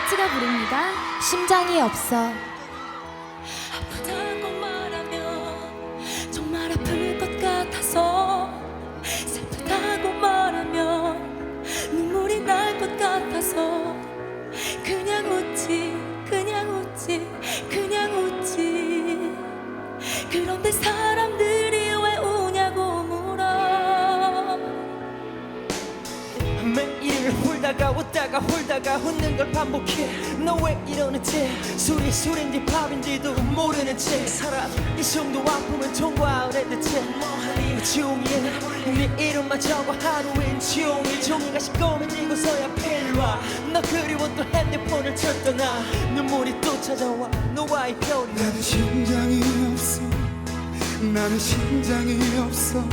라이트가 부릅니다. 심장이 없어. 아프다고 말하면 정말 아플 웃다가 홀다가 웃는 걸 반복해. 너 왜 이러는지 술이 술인지 밥인지도 모르는 채 살아. 이 정도 아프면 통과하래 대체 뭐하니? 종이에 네 이름만 적어 하루엔 종일 종이가 시꺼매지고서야 필요와. 너 그리워 또 핸드폰을 쳤더나. 눈물이 또 찾아와 너와의 별이. 나는 심장이 없어. 나는 심장이 없어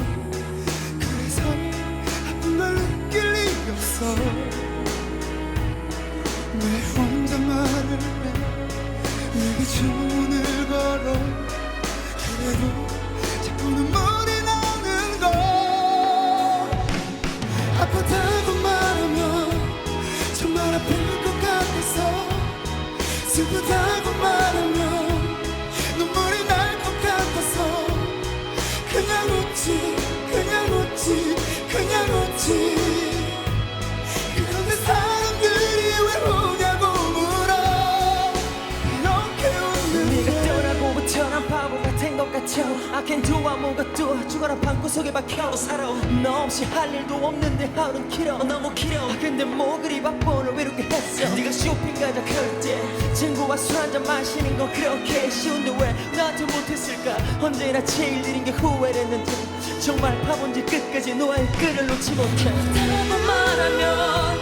왜 혼자 말을 해 내게 주문을 걸어. 그래도 자꾸 눈물이 나는 걸. 아프다고 말하면 정말 아플 것 같아서. 슬프다고 말하면 눈물이 날 것 같아서. 그냥 웃지 같아 I can do 아무것도 죽어라 방구석에 박혀 살아. 너 없이 할 일도 없는데 하루는 길어. 너무 길어. 아, 근데 뭐 그리 바빠 널 외롭게 했어? 네가 쇼핑 가자 그럴 때 친구와 술 한잔 마시는 건 그렇게 쉬운데 왜 나한테 못했을까? 언제나 제일 느린 게 후회랬는데 정말 바본지 끝까지 너와의 끈을 놓지 못해. 라고 말하면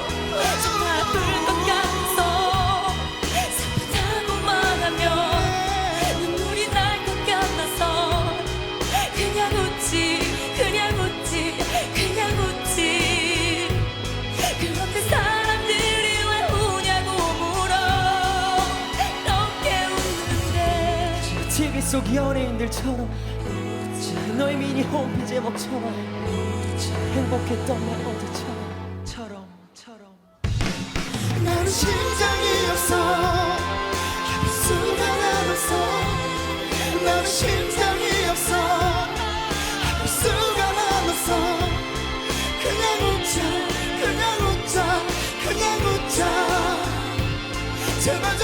속 연예인들처럼 너의 미니 홈피 제목처럼 행복했던 날 어제처럼 처럼. 처럼 나는 심장이 없어. 순간 안 없어. 나는 심장이 없어. 순간 안 없어. 그냥 웃자 그냥 웃자 그냥 웃자. 제발